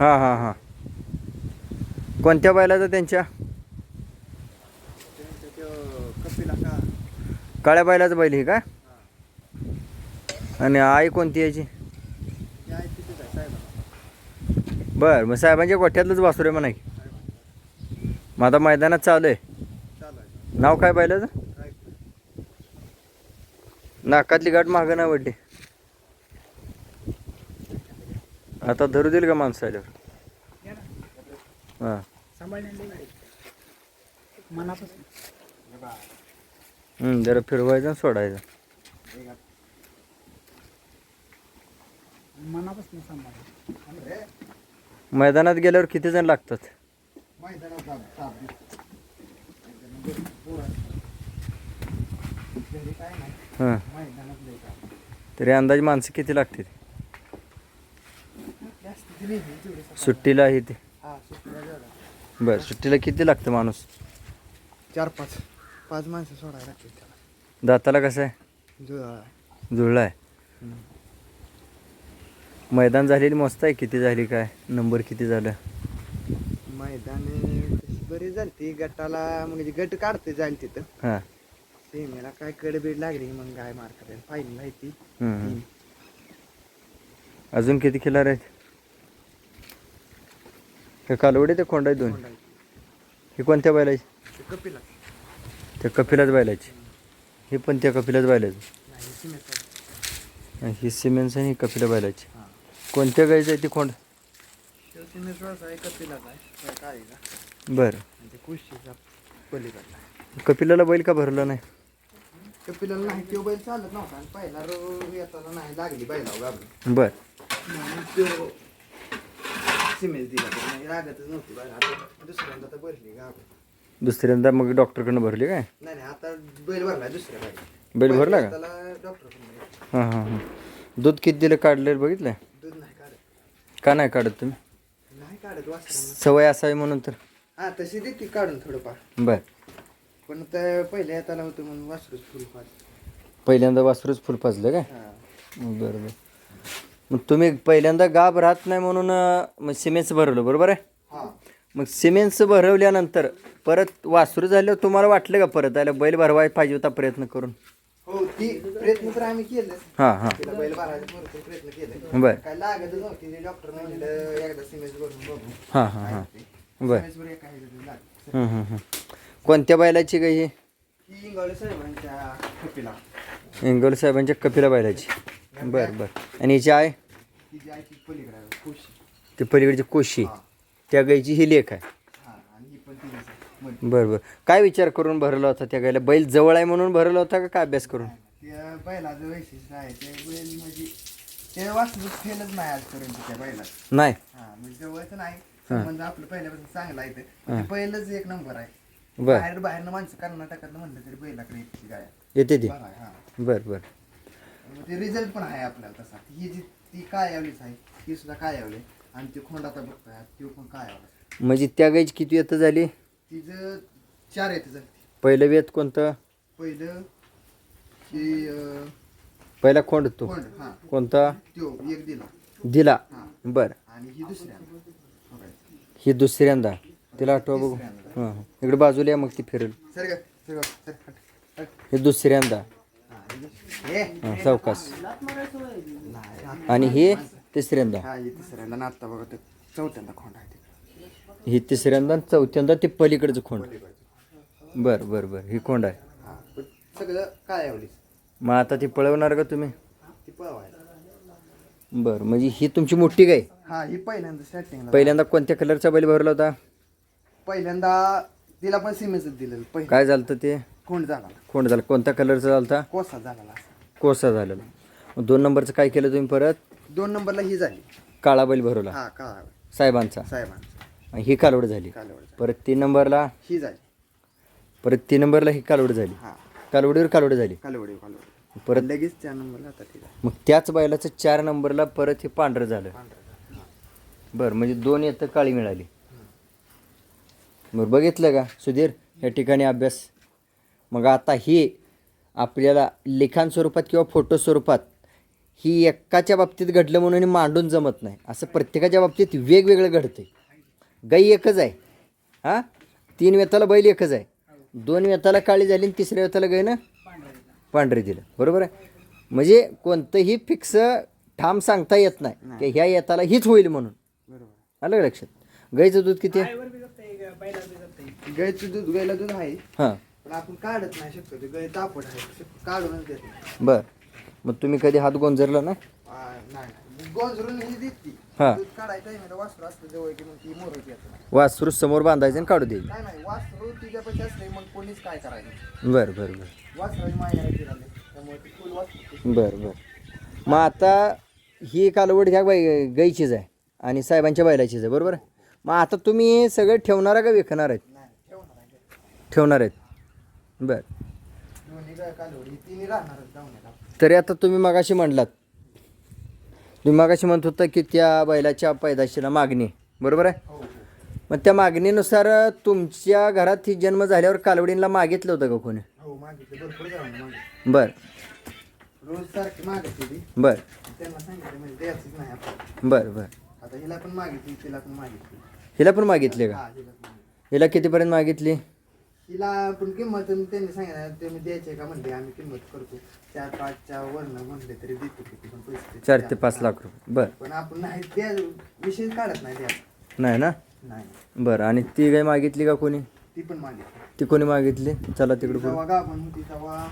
हां हां हां. कोणत्या बैलाचं त्यांच्या? काळ्या बैलाचं बैल ही का? आणि आई कोणती याची? साहेब बरं मग साहेबांच्या गोठ्यातलंच वासुर आहे म्हणा की मग आता मैदानात चालू आहे. नाव काय बैलाचं? नाकातली गाठ मागं नाही वडली आता धरू देईल का माणसं आल्यावर हां. हं, जरा फिरवायचं आणि सोडायचं. मैदानात गेल्यावर किती जण लागतात? हां. तरी अंदाज माणसं किती लागतील जास्त दिली नाही तेवढी सकाळी. सुट्टीला आहे ते. हा बरं सुट्टीला किती लागतं माणूस? चार पाच पाच माणसं सोडायला लागतील त्याला. दाताला कसं आहे? जुळा जुळला आहे. मैदान झालेली मस्त आहे. किती झाली काय? नंबर किती झालं? मैदान तशी बरी झाली. ती गटाला म्हणजे गट काढते जाईल तिथं. हां. सेमीला काय कडबीड लागली मग काय मार करेल फायनल आहे ती. हं, हं. अजून किती खिलार आहेत? हे कालवडी ते खोंड आहे दोन ही कोणत्या बैलाची? कपिला त्या कपिलाच बैलाची. ही पण त्या कपिलाच बैलाची. नाही सिमेंट आणि ही सिमेंट्स आणि ही कपिला बैलाची. हां. कोणत्या गायचं आहे ती खोंड? सिमेंट आहे कपिलाच आहे. काय आहे का? बरं. कुशीचा पलीकडला कपिलाला बैल का भरला नाही? कपिलाला नाही तो बैल चालत नव्हता. आणि पहिला रो येताना नाही लागली गाबली बरं. म्हणून तो सिमेंट दिला पण नाही लागतच नव्हती आता दुसऱ्यांदा तर भरली गाब दुसऱ्यांदा मग डॉक्टरकडनं भरली काय? नाही नाही आता बैल भरला दुसऱ्या बैल बैल भरला का? त्याला डॉक्टर हां हां हां. दूध किती दिलं काढलेलं बघितलं? दूध नाही काढत. का नाही काढत तुम्ही? नाही काढत सवय असावी म्हणून तर. हा तशी देते काढून थोडंफार. बरं. पण तर पहिल्या येताला होतं म्हणून वासरूच फुल फार पहिल्यांदा वासरूच फुल पाजलं काय? हा. बरं बरं. मग तुम्ही पहिल्यांदा गाब राहत नाही म्हणून मग सिमेंट्स भरवलं बरोबर आहे? हा. मग सिमेंट्स भरवल्यानंतर परत वासरू झाल्यावर तुम्हाला वाटलं का परत आलं बैल भरवायला पाहिजे होता प्रयत्न करून? हो ती प्रयत्न तर आम्ही केले हां हां. तिला बैल भरायचा भरपूर प्रयत्न केले. बरं. काय लागतच नव्हती डॉक्टर म्हणलं एकदा सिमेंट भरून बघू. हां हां हां. बरं सिमेंट वर एका ह्याच्यात लागतं. हं, हं, हं. कोणत्या बैलाची गाई ही? ही इंगवले साहेबांच्या कपिला इंगोल साहेबांच्या कपिला बैलाची. बरं बरं. आणि हिची आहे? आहे ती पलीकडे आहे, खुशी ती पलीकडची कोशी. त्या गाईची ही लेख आहे. हा आणि ही पण. बरं बरं. काय विचार करून भरला होता त्या गायला बैल जवळ आहे म्हणून भरला होता का काय अभ्यास करून? त्या बैलाचं वैशिष्ट्य आहे ते बैल म्हणजे ते वास्तू फेलच नाही आजपर्यंत त्या बैलात नाही. हा म्हणजे जवळच नाही. म्हणजे आपलं पहिल्यापासून चांगलं आहे ते. पण ते पहिलंच एक नंबर आहे. बरं. बाहेर बाहेरनं माणसं म्हणलं तरी बैलाकडे येते गाय. येते ती. बरं आहे, हा. बरं बरं. मग ते रिझल्ट पण आहे आपल्याला तसा. ही जी ती काय यावलीच आहे ती सुद्धा काय यावली आणि ती खोंड आता बघतोय तो पण काय यावला म्हणजे त्या गायची किती येतं झाली? तिचं चार येते झाली. पहिलं वेत कोणतं? पहिलं की अं, पहिला खोंड तो. हा. कोणता? त्यो एक दिला. दिला. बरं. आणि ही दुसऱ्या बघायचं. ही दुसऱ्यांदा. तिला आठवा बघू. हां. इकडे बाजूला या मग ती फिरेल. सर का सर का सर हट हट. ही दुसऱ्यांदा. हा, सावकाश हा. आणि ही तिसऱ्यांदा. हा ही तिसऱ्यांदा ना आत्ता बघा ते चौथ्यांदा खोंड आहे ही तिसऱ्यांदा आणि चौथ्यांदा ते पलीकडचं खोंड. बरं बरं बरं ही खोंड आहे. हा पण सगळं काय मग आता ती पळवणार का तुम्ही? ती पळवायला. बरं म्हणजे ही तुमची मोठी गाय हा ही पहिल्यांदा स्टार्टिंगला पहिल्यांदा कोणत्या कलरचा बैल भरला होता? पहिल्यांदा तिला पण सिमेंटच दिलेलं पहिलं. काय झालं ते? खोंड झाला. खोंड झालं. कोणत्या कलरचा झाला कोसा झाला कोसा झालेला. मग दोन नंबरचं काय केलं तुम्ही परत? दोन नंबरला ही झाली. काळा बैल भरवला. हा काळा साहेबांचा. साहेबांचा. आणि ही कालवड झाली. कालवडचा परत तीन नंबरला? ही झाली. परत तीन नंबरला ही कालवड झाली. हा. कालवडीवर कालवड झाली. कालवडी कालवडी परत लगेच त्या नंबरला आता ती झाली. मग त्याच बैलाचं चार नंबरला परत हे पांढरं झालं. बरं म्हणजे दोन येतं काळी मिळाली. बरं बघितलं का सुधीर? या ठिकाणी अभ्यास. मग आता ही आपल्याला लिखाण स्वरूपात किंवा फोटो स्वरूपात ही एकाच्या बाबतीत घडलं म्हणून मांडून जमत नाही. असं प्रत्येकाच्या बाबतीत वेगवेगळं घडतंय. गाई एकच आहे. हां? तीन वेताला बैल एकच आहे. दोन वेताला काळी झाली आणि तिसऱ्या वेताला गायनं पांढरी दिलं. बरोबर आहे? म्हणजे कोणतंही फिक्स ठाम सांगता येत नाही की ह्या येताला हीच होईल म्हणून. बरोबर. आलं का लक्षात? गाईचं दूध किती आहे? गायचं दूध गायला दूध आहे. हां. पण आपण काढत नाही शक्यतो. गाय तापट आहे. शक्यतो काढूनच देत नाही. बर. मग तुम्ही कधी हात गोंजरला ना आ, नाही नाही. गोंजरून ही देते. हा. दूध काढायचं आहे वासरू असलं जवळ की मग ती मोरत येत वासरू समोर बांधायचं आणि काढू द्यायचं. नाही नाही. वासरू तिच्यापाशी असले मग कोणीच काय करायचं बरं बरं बरं. वासराची माया फिराले त्यामुळे ती फुल वासरू बरं बरं. मग आता ही कालवड ह्या बाई गाईचीच आहे आणि साहेबांच्या बैलाचीच आहे. बरोबर? मग आता तुम्ही सगळं ठेवणार का विकणार आहेत? नाही ठेवणार आहे. ठेवणार आहेत. बरं. तरी आता तुम्ही मगाशी म्हणलात. तुम्ही मगाशी म्हणत होता की त्या बैलाच्या पैदाशीला मागणी. बरोबर आहे? हो हो. मग त्या मागणीनुसार तुमच्या घरात ही जन्म झाल्यावर कालवडींना मागितलं होतं का कोणी? हो मागितले. बरं. बरं. म्हणजे बरं बरं. हिला पण मागितली हिला पण मागितले का. हिला कितीपर्यंत मागितली? हिला पण किंमत त्यांनी सांगितलं तुम्ही द्यायचे का? म्हणले आम्ही किंमत करतो. चार पाचच्या वरनं म्हणले तरी देतो किती पण पैसे चार ते पाच लाख रुपये. बरं. पण आपण नाही द्या विषय काढत नाही द्या नाही ना? नाही. बरं. आणि ती काही मागितली का कोणी? ती पण मागितली. ती कोणी मागितली? चला तिकडे. जेव्हा गाभण होती तेव्हा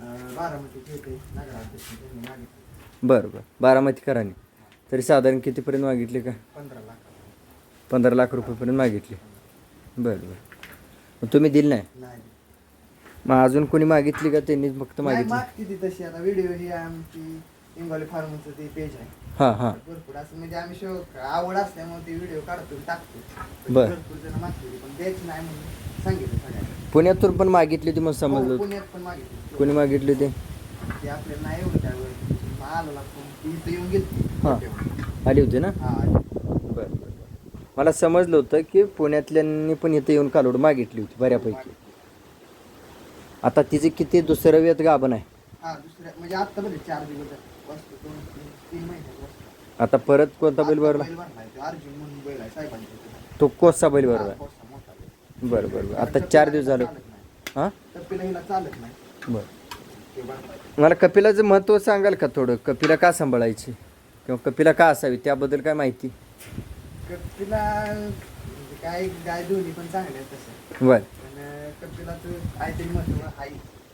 अं, बारामतीची होते नगराध्यक्ष त्यांनी मागितली. बरं बरं. बारामती करानी तरी साधारण कितीपर्यंत मागितली का? पंधरा लाख. पंधरा लाख रुपयेपर्यंत मागितली. बरं बरं. मग तुम्ही दिली नाही? नाही मग अजून कोणी मागितली का? त्यांनी फक्त नाही, मागितली. मागती ती तशी. आता व्हिडिओ ही आमची इंगोली फार्मचं ते पेज आहे. हां हां. भरपूर असं म्हणजे आम्ही शो आवड असल्यामुळे ते व्हिडिओ काढतो आणि टाकतो. पण बर. भरपूर जण मागते पण द्यायची नाही म्हणून सांगितलं सगळ्यांना. पुण्यातून पण मागितली होती मग समजलं हो, होतं. पुण्यात पण मागितली. कोणी मागितली होती ते आपल्याला नाही एवढं त्यावेळेस आलो लागतो ती इथं येऊन गेली हां. आली होती ना? हा मला समजलं होतं की पुण्यातल्यांनी पण इथं येऊन कालोड मागितली होती बऱ्यापैकी. आता तिचे किती दुसरं वेत गाभण आहे? हा दुसऱ्या म्हणजे आत्ता बरे चार दिवस झाले. वस्तू दोन तीन तीन महिन्यात वस्तू आता परत कोणता बैल भरला? बैल भरलाय तो अर्जुन म्हणून बैल आहे साहेबांच्या इथे. तो कोसा बैल हा, भरला कोसा मोठा बैल. बरं बरं बरं. आता चार दिवस झालं. चालत नाही. हां? टप्पीला हिला चालत नाही. बरं. ते भरलाय. मला कपिलाचं महत्त्व सांगाल का थोडं? कपिला का सांभाळायची? किंवा कपिला का असावी? त्याबद्दल काय माहिती? कपिला म्हणजे काय गाय दोन्ही पण चांगले आहेत तसं बरं. पण कपिला तर काहीतरी महत्त्व आहे.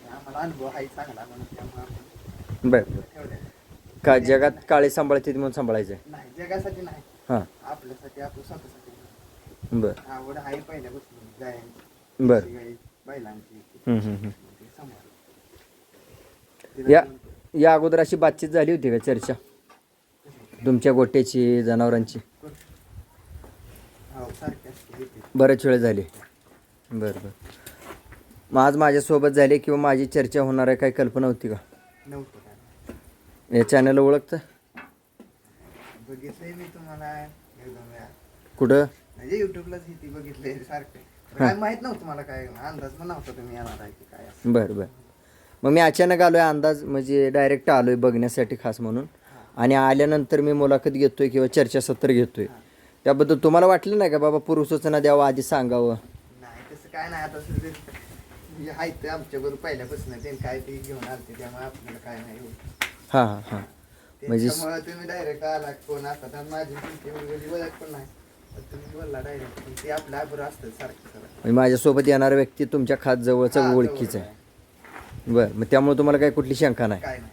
आम्हाला अनुभव आहे चांगला म्हणून त्यामुळे आपण बरं. बरं ठेवलंय का जगात काळे सांभाळते म्हणून सांभाळायचं नाही जगासाठी नाही. हां. आपल्यासाठी आपलं स्वतःसाठी बरं. आवड आहे पहिल्यापासून गायांची. बरं. गाई बैलांची. हम्म, हम्म, हम्म. ते सांभाळतो. तिला या या अगोदर अशी बातचीत झाली होती का चर्चा? तुमच्या गोट्याची जनावरांची हो सारखी असते येते. बरेच वेळ झाली. बरं बरं. मग आज माझ्यासोबत झाली किंवा माझी चर्चा होणार आहे काही कल्पना होती का? नव्हतं या चॅनलला ओळखतं? बघितलंय मी तुम्हाला. एकदम वेळा कुठं? म्हणजे युट्यूबलाच ती बघितलंय सारखं. माहीत नव्हतं मला काय अंदाज पण नव्हता तुम्ही येणार आहे की काय असं. बरं बरं. मग मी अचानक आलो आहे अंदाज म्हणजे डायरेक्ट आलो आहे बघण्यासाठी खास म्हणून. आणि आल्यानंतर मी मुलाखत घेतोय किंवा चर्चासत्र घेतोय. त्याबद्दल तुम्हाला वाटलं नाही का बाबा पूर्वसूचना द्यावं आधी सांगावं? नाही तसं काय नाही. आता सध्या जे आहे ते आमच्या बरोबर पहिल्यापासून ते काय ते घेऊन आलते त्यामुळे आपल्याला काय नाही एवढं. हां हां हां. म्हणजे- त्याच्यामुळे तुम्ही डायरेक्ट आला कोण असतात आणि माझी तुमची एवढी ओळख पण नाही. तुम्ही बोलला डायरेक्ट ते आपल्या बरोबर असतात सारखं सर म्हणजे माझ्यासोबत येणारा व्यक्ती तुमच्या खात जवळचा ओळखीचा आहे. बरं मग त्यामुळे तुम्हाला काही कुठली शंका नाही. काय नाही.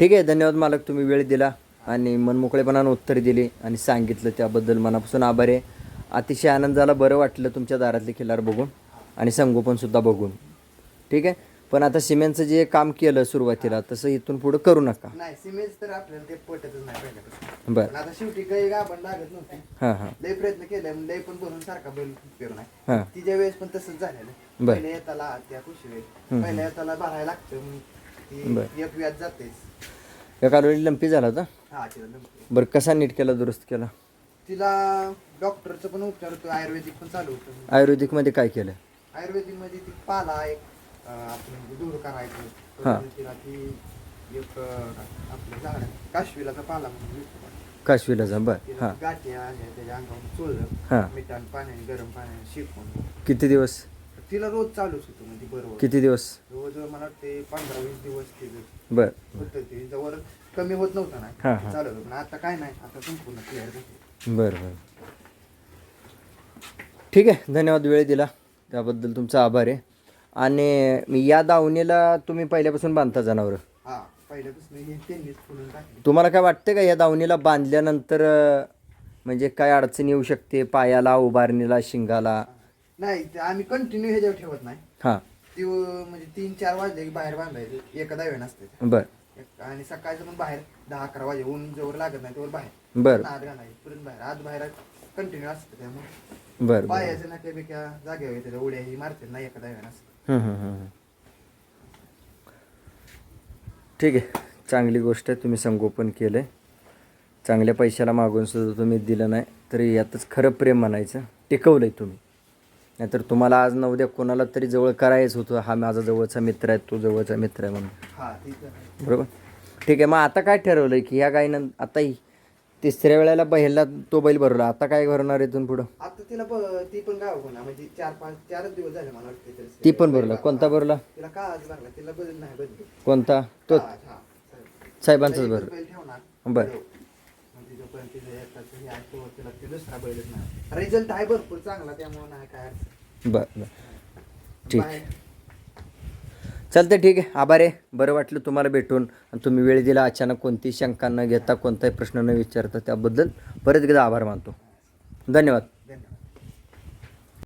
ठीक आहे धन्यवाद मालक तुम्ही वेळ दिला. आणि मनमोकळेपणानं उत्तर दिली आणि सांगितलं त्याबद्दल मनापासून आभार आहे. अतिशय आनंद झाला बरं वाटलं तुमच्या दारातले खिल्लार बघून आणि संगोपनसुद्धा बघून. ठीक आहे? पण आता सिमेंटचं जे काम केलं सुरुवातीला तसं इथून पुढं करू नका. नाही सिमेज तर आपल्याला ते पटतच नाही पहिल्यापासून. बरं. पण आता शेवटी काही गाभण लागत नव्हती. हां हां. लय प्रयत्न केले लय पण भरून सारखा बैल पेरू नाही. हां. तिच्या वेळेस पण तसंच झालेलं. बर. येताला त्या पुशवे पहिल्या येताला भरायला लागतं एक व्याज जातेच या कालवडी लंपी झाला होता? हा तिला. बरं कसा नीट केला दुरुस्त केला? तिला डॉक्टरचं पण उपचार होतो आयुर्वेदिक पण चालू होतं. आयुर्वेदिकमध्ये काय केलं? आयुर्वेदिकमध्ये ती पाला एक अं, आपण दूर करायचं. हा. परत तिला ती एक अं, आपलं झाड काशवीलाचा पाला म्हणून विकतो जा बर. तिला हां. गाठी आल्या त्याच्या अंगावर हा. चोळलं मिठान पाण्याने गरम पाण्याने शिकवून किती दिवस? तिला रोज चालूच होतं म्हणजे बरोबर. किती दिवस? रोज मला वाटते पंधरा वीस दिवस तिचं बर. होतं ते. जवळ कमी होत नव्हतं हा, ना. हा. चालत होतं. पण आता काय नाही. आता संपूर्ण क्लिअर झालं बर बर. ठीक आहे. धन्यवाद वेळ दिला. त्याबद्दल तुमचा आभार आहे. आणि मी या दावणीला तुम्ही पहिल्यापासून बांधता जनावरं? हा पहिल्यापासून हे त्यांनीच फुलून टाकले. तुम्हाला काय वाटतं का या दावणीला बांधल्यानंतर अं, म्हणजे काय अडचण येऊ शकते? पायाला उभारणीला शिंगाला? नाही ते आम्ही कंटिन्यू ह्याच्यावर ठेवत नाही. हां. ती अं, म्हणजे तीन चार वाजले की बाहेर बांधायचं एका दावे नसते बर. एक- आणि सकाळचं पण बाहेर दहा अकरा वाजे ऊन जवळ लागत नाही तेवढ बाहेर. बर. आत घालायचं परत बाहेर. आत बाहेर कंटिन्यू असतं त्यामुळे. बर बर. पायाचं ना त्यापेक्षा जागेवर त्याच्या उड्या ही मारते नाही एका दावे नसतं. ठीक आहे. चांगली गोष्ट आहे तुम्ही संगोपन केलं आहे चांगल्या पैशाला मागून सुद्धा तुम्ही दिलं नाही तरी यातच खरं प्रेम म्हणायचं. टिकवलं आहे तुम्ही. नाहीतर तुम्हाला आज न उद्या कोणाला तरी जवळ करायचं होतं. हा माझा जवळचा मित्र आहे तो जवळचा मित्र आहे म्हणून. हा बरोबर? ठीक आहे मग आता काय ठरवलं आहे की ह्या गायनं आता ही तिसऱ्या वेळेला बैलला तो बैल भरवला. आता काय भरणार इथून पुढं? आता तिला ती पण गाव होणार म्हणजे चार पाच चारच दिवस झाले मला वाटते. ती पण भरला कोणता भरला तिला का आज लागला तिला बदल नाही बदल. कोणता? तो? हा, हा. साहेबांचाच भरला ठेवणार. बरं. रिझल्ट आहे भरपूर चांगला त्यामुळे नाही काय. बरं बरं. ठीक. चालतं ठीक आहे. आभार आहे. बरं वाटलं तुम्हाला भेटून. आणि तुम्ही वेळ दिला अचानक कोणती शंका न घेता कोणताही प्रश्न न विचारता त्याबद्दल परत एकदा आभार मानतो. धन्यवाद.